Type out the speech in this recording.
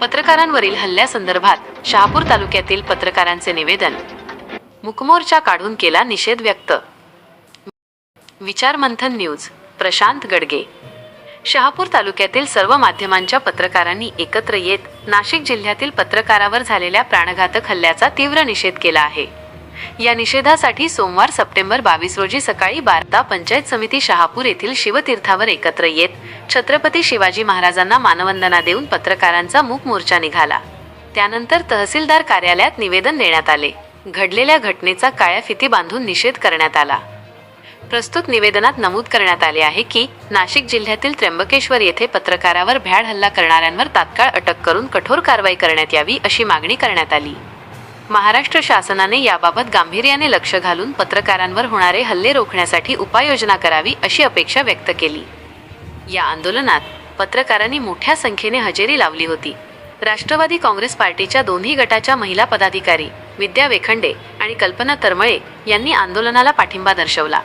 पत्रकारांवरील हल्ल्यासंदर्भात शहापूर तालुक्यातील पत्रकारांचे निवेदन. मुकमोर्चा काढून केला निषेध व्यक्त. विचारमंथन न्यूज प्रशांत गडगे. शहापूर तालुक्यातील सर्व माध्यमांच्या पत्रकारांनी एकत्र येत नाशिक जिल्ह्यातील पत्रकारावर झालेल्या प्राणघातक हल्ल्याचा तीव्र निषेध केला आहे. या निषेधासाठी सोमवार सप्टेंबर बावीस रोजी सकाळी बारता पंचायत समिती शहापूर येथील शिवतीर्थावर एकत्र येत छत्रपती शिवाजी महाराजांना मानवंदना देऊन पत्रकारांचा मूक मोर्चा निघाला. त्यानंतर तहसीलदार कार्यालयात निवेदन देण्यात आले. घडलेल्या घटनेचा काळ्या फिती बांधून निषेध करण्यात आला. प्रस्तुत निवेदनात नमूद करण्यात आले आहे की नाशिक जिल्ह्यातील त्र्यंबकेश्वर येथे पत्रकारावर भ्याड हल्ला करणाऱ्यांवर तात्काळ अटक करून कठोर कारवाई करण्यात यावी अशी मागणी करण्यात आली. महाराष्ट्र शासनाने याबाबत गांभीर्याने लक्ष घालून पत्रकारांवर होणारे हल्ले रोखण्यासाठी उपाययोजना करावी अशी अपेक्षा व्यक्त केली. या आंदोलनात पत्रकारांनी मोठ्या संख्येने हजेरी लावली होती. राष्ट्रवादी काँग्रेस पार्टीच्या दोन्ही गटाच्या महिला पदाधिकारी विद्या वेखंडे आणि कल्पना तरमळे यांनी आंदोलनाला पाठिंबा दर्शवला.